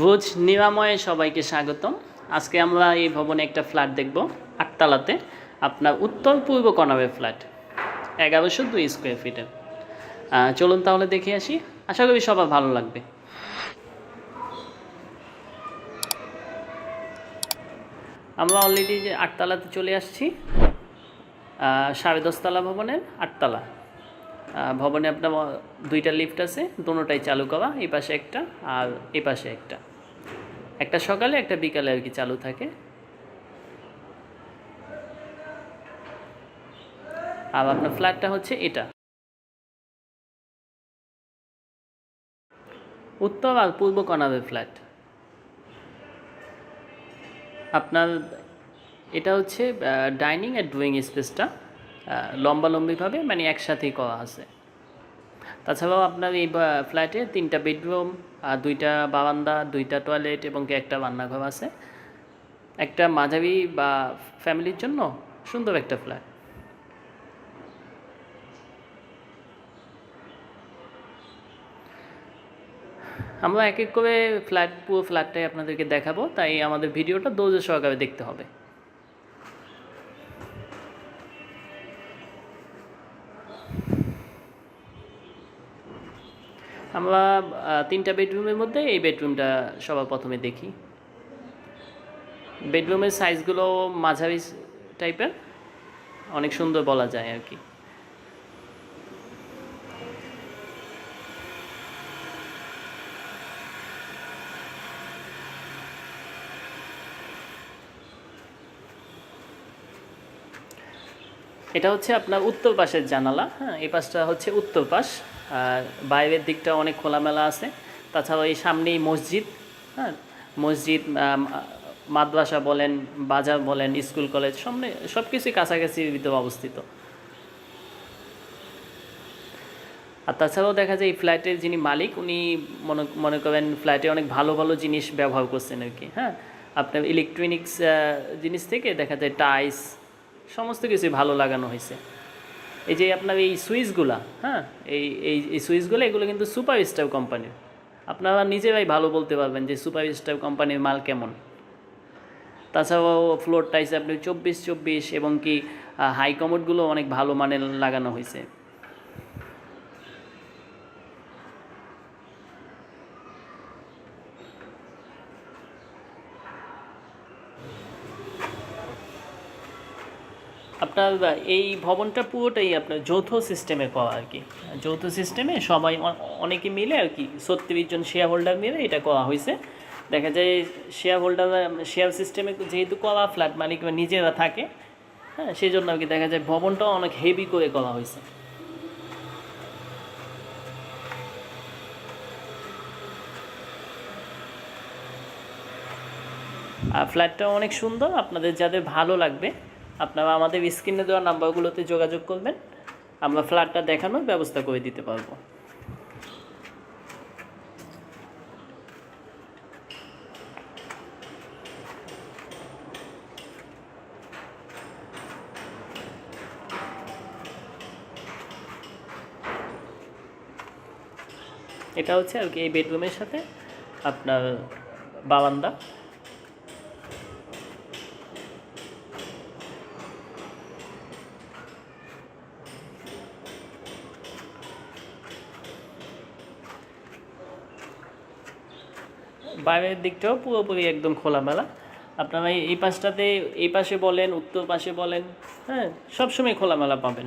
ভোজ নিরাময়ে সবাইকে স্বাগতম। আজকে আমরা এই ভবনে একটা ফ্ল্যাট দেখব, আটতলাতে, আপনার উত্তর পূর্ব কর্নারের ফ্ল্যাট, এগারোশো দুই স্কোয়ার ফিটের চলুন তাহলে দেখে আসি। আশা করি সবার ভালো লাগবে। আমরা অলরেডি যে আটতলাতে চলে আসছি সাড়ে দশতলা ভবনের আটতলা। ভবনে আপনার দুইটা লিফট আছে দুটোটাই চালু করা, এই পাশে একটা আর এই পাশে একটা। একটা সকালে, একটা বিকালে আর কি চালু থাকে। আর আপনার ফ্ল্যাটটা হচ্ছে এটা। উত্তর আর পূর্ব কর্নারের ফ্ল্যাট আপনার, এটা হচ্ছে ডাইনিং আর ড্রয়িং স্পেসটা লম্বালম্বিভাবে মানে একসাথেই করা আছে। তাছাড়াও আপনার এই ফ্ল্যাটে তিনটা বেডরুম আর দুইটা বারান্দা, দুইটা টয়লেট এবং একটা রান্নাঘর আছে। একটা মাঝারি বা ফ্যামিলির জন্য সুন্দর একটা ফ্ল্যাট। আমরা এক এক করে ফ্ল্যাট, পুরো ফ্ল্যাটটাই আপনাদেরকে দেখাবো, তাই আমাদের ভিডিওটা দৌড় সহকারে দেখতে হবে। আমরা তিনটা বেডরুমের মধ্যে এই বেডরুমটা সবার প্রথমে দেখি। বেডরুমের সাইজগুলো মাঝারি টাইপের, অনেক সুন্দর বলা যায় আর কি। এটা হচ্ছে আপনার উত্তর পাশের জানালা হ্যাঁ এই পাশটা হচ্ছে উত্তর পাশ। আর বাইরের দিকটা অনেক খোলামেলা আছে। তাছাড়াও এই সামনেই মসজিদ হ্যাঁ? মসজিদ মাদ্রাসা বলেন, বাজার বলেন, স্কুল, কলেজ, সামনে সব কিছুই কাছাকাছি ভিতরে অবস্থিত। আর তাছাড়াও দেখা যায় এই ফ্ল্যাটের যিনি মালিক, উনি মনে মনে করেন ফ্ল্যাটে অনেক ভালো ভালো জিনিস ব্যবহার করছেন আর কি হ্যাঁ? আপনার ইলেকট্রনিক্স জিনিস থেকে দেখা যায় টাইস সমস্ত কিছুই ভালো লাগানো হয়েছে। এই যে আপনার এই সুইচগুলা হ্যাঁ? এই এই এই সুইচগুলো, এগুলো কিন্তু সুপার স্টার কোম্পানির। আপনারা নিজেরাই ভালো বলতে পারবেন যে সুপার স্টার কোম্পানির মাল কেমন। তাছাড়াও ফ্লোর টাইস আপনি চব্বিশ চব্বিশ এবং কি হাই কমোডগুলো অনেক ভালো মানের লাগানো হয়েছে আপনার এই ভবনটা পুরোটাই আপনার যৌথ সিস্টেমে পাওয়া আর কি। যৌথ সিস্টেমে সবাই অনেকে মিলে আর কি, ছত্রিশ জন শেয়ার হোল্ডার মিলে এটা করা হয়েছে। দেখা যায় শেয়ার হোল্ডার শেয়ার সিস্টেমে যেহেতু করা ফ্ল্যাট মালিক নিজেরা থাকে হ্যাঁ সেই জন্য আর কি দেখা যায় ভবনটাও অনেক হেভি করে করা হয়েছে। আর ফ্ল্যাটটাও অনেক সুন্দর, আপনাদের যাদের ভালো লাগবে আপনারা আমাদের স্ক্রিনে দেওয়া নাম্বারগুলোতে যোগাযোগ করবেন। আমরা ফ্ল্যাটটা দেখানোর ব্যবস্থা করে দিতে পারব। এটা হচ্ছে আর কি এই বেডরুমের সাথে আপনার বারান্দা। বাইরের দিকটাও পুরোপুরি একদম খোলামেলা। আপনারা এই- পাশটাতে এই পাশে বলেন, উত্তর পাশে বলেন হ্যাঁ সবসময় খোলামেলা পাবেন।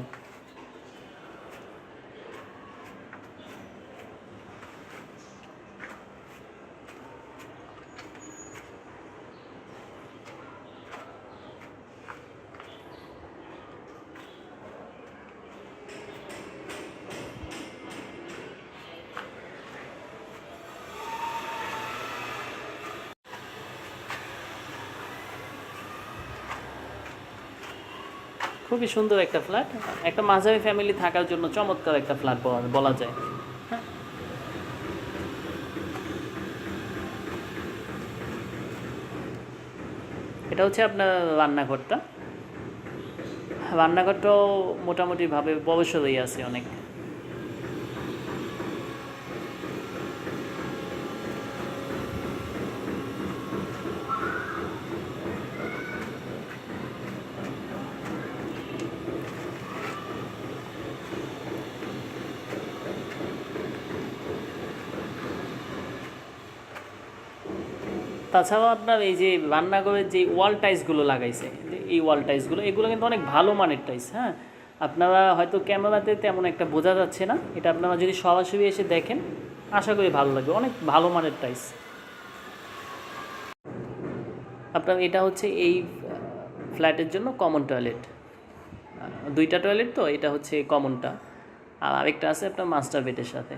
খুবই সুন্দর একটা ফ্ল্যাট একটা মাঝারি ফ্যামিলি থাকার জন্য চমৎকার একটা ফ্ল্যাট বলা যায়। এটা হচ্ছে আপনার রান্নাঘরটা। রান্নাঘরটাও মোটামুটিভাবে বড়সড়ই আছে অনেক। তাছাড়াও আপনার এই যে রান্নাঘরের যে ওয়াল টাইলসগুলো লাগাইছে, এই ওয়াল টাইলসগুলো এগুলো কিন্তু অনেক ভালো মানের টাইলস হ্যাঁ? আপনারা হয়তো ক্যামেরাতে তেমন একটা বোঝা যাচ্ছে না, এটা আপনারা যদি সরাসরি এসে দেখেন, আশা করি ভালো লাগবে, অনেক ভালো মানের টাইলস আপনার এটা হচ্ছে এই ফ্ল্যাটের জন্য কমন টয়লেট দুইটা টয়লেট তো, এটা হচ্ছে কমনটা আর আরেকটা আছে আপনার মাস্টার বেডের সাথে।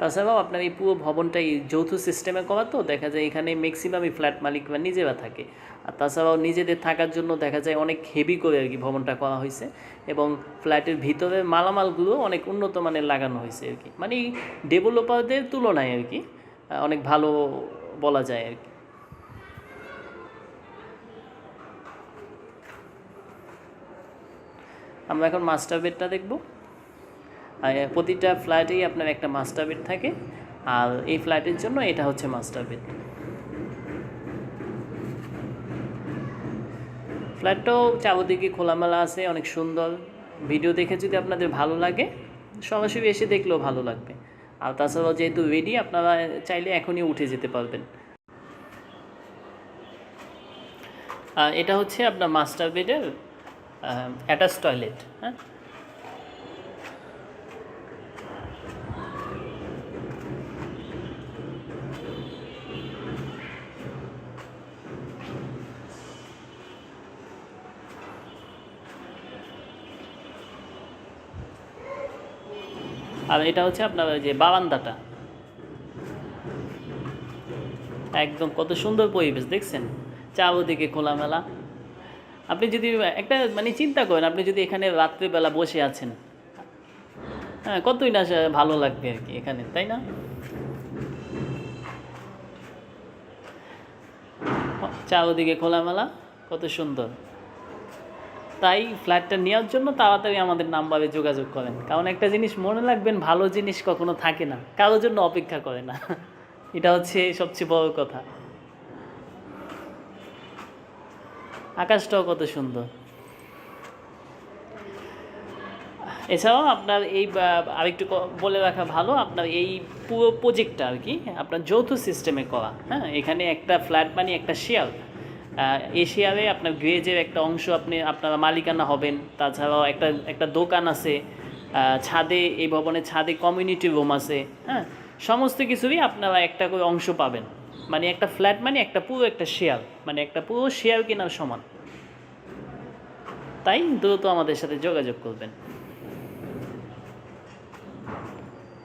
তাছাড়াও আপনার এই পুরো ভবনটাই যৌথ সিস্টেমে করা তো, দেখা যায় এখানে ম্যাক্সিমামই ফ্ল্যাট মালিকরা নিজেরা থাকে। আর তাছাড়াও নিজেদের থাকার জন্য দেখা যায় অনেক হেভি করে আর কি ভবনটা করা হয়েছে এবং ফ্ল্যাটের ভিতরে মালামালগুলো অনেক উন্নত মানের লাগানো হয়েছে আর কি। মানে ডেভেলপারদের তুলনায় আর কি অনেক ভালো বলা যায় আর কি। আমরা এখন মাস্টার বেডটা দেখব। প্রতিটা ফ্ল্যাটেই আপনার একটা মাস্টার বেড থাকে। আর এই ফ্ল্যাটের জন্য এটা হচ্ছে মাস্টার বেড ফ্ল্যাটটাও চারদিকে খোলামেলা আছে, অনেক সুন্দর। ভিডিও দেখে যদি আপনাদের ভালো লাগে, সরাসরি এসে দেখলেও ভালো লাগবে। আর তাছাড়াও যেহেতু রেডি আপনারা চাইলে এখনই উঠে যেতে পারবেন। এটা হচ্ছে আপনার মাস্টার বেডের অ্যাটাচ টয়লেট হ্যাঁ? আর এটা হচ্ছে আপনার যে বারান্দাটা। একদম কত সুন্দর পরিবেশ, দেখছেন? চারদিকে খোলামেলা। আপনি যদি একটা মানে চিন্তা করেন, আপনি যদি এখানে রাত্রিবেলা বসে আছেন হ্যাঁ কতই না ভালো লাগবে আর কি এখানে, তাই না? চারদিকে খোলামেলা, কত সুন্দর। তাই ফ্ল্যাটটা নেওয়ার জন্য তাড়াতাড়ি আমাদের নাম্বারে যোগাযোগ করেন। কারণ একটা জিনিস মনে রাখবেন, ভালো জিনিস কখনো থাকে না। কারোর জন্য অপেক্ষা করে না। এটা হচ্ছে সবচেয়ে বড় কথা। আকাশটাও কত সুন্দর। এছাড়াও আপনার এই আরেকটু বলে রাখা ভালো, আপনার এই পুরো প্রজেক্টটা আর কি, আপনার যৌথ সিস্টেমে করা। হ্যাঁ এখানে একটা ফ্ল্যাট মানে একটা শেয়ার এই শেয়ারে আপনার গ্রেজের একটা অংশ আপনি, আপনারা মালিকানা হবেন। তাছাড়াও একটা একটা দোকান আছে ছাদে, এই ভবনের ছাদে কমিউনিটি রুম আছে হ্যাঁ? সমস্ত কিছুরই আপনারা একটা করে অংশ পাবেন। মানে একটা ফ্ল্যাট মানে একটা পুরো একটা শেয়ার মানে একটা পুরো শেয়ার কেনার সমান। তাই দ্রুত আমাদের সাথে যোগাযোগ করবেন।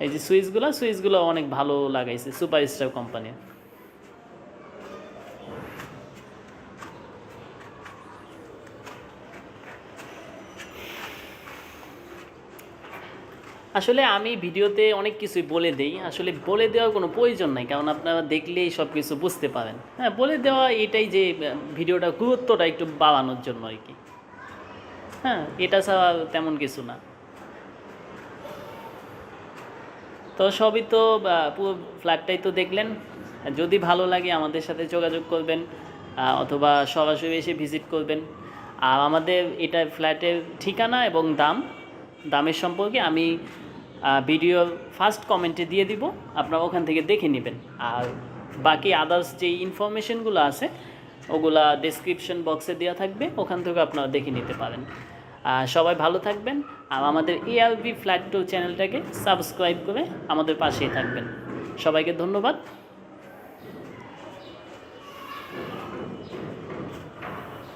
এই যে সুইচগুলো সুইচগুলো অনেক ভালো লাগাইছে সুপার স্টার আসলে আমি ভিডিওতে অনেক কিছুই বলে দেই। আসলে বলে দেওয়ার কোনো প্রয়োজন নাই, কারণ আপনারা দেখলেই সব কিছু বুঝতে পারেন। হ্যাঁ বলে দেওয়া এটাই যে ভিডিওটা গুরুত্বটা একটু বাড়ানোর জন্য আর কি। হ্যাঁ এটা ছাড়া তেমন কিছু না। তো সবই তো পুরো ফ্ল্যাটটাই তো দেখলেন। যদি ভালো লাগে আমাদের সাথে যোগাযোগ করবেন অথবা সরাসরি এসে ভিজিট করবেন। আর আমাদের এটা ফ্ল্যাটের ঠিকানা এবং দাম দামের সম্পর্কে আমি ভিডিও ফার্স্ট কমেন্টে দিয়ে দিব, আপনারা ওখান থেকে দেখে নেবেন। আর বাকি আদার্স যে ইনফরমেশনগুলো আছে, ওগুলা ডেসক্রিপশন বক্সে দেওয়া থাকবে, ওখান থেকে আপনারা দেখে নিতে পারেন। সবাই ভালো থাকবেন, আর আমাদের এআরবি ফ্ল্যাট টু চ্যানেলটাকে সাবস্ক্রাইব করে আমাদের পাশেই থাকবেন। সবাইকে ধন্যবাদ।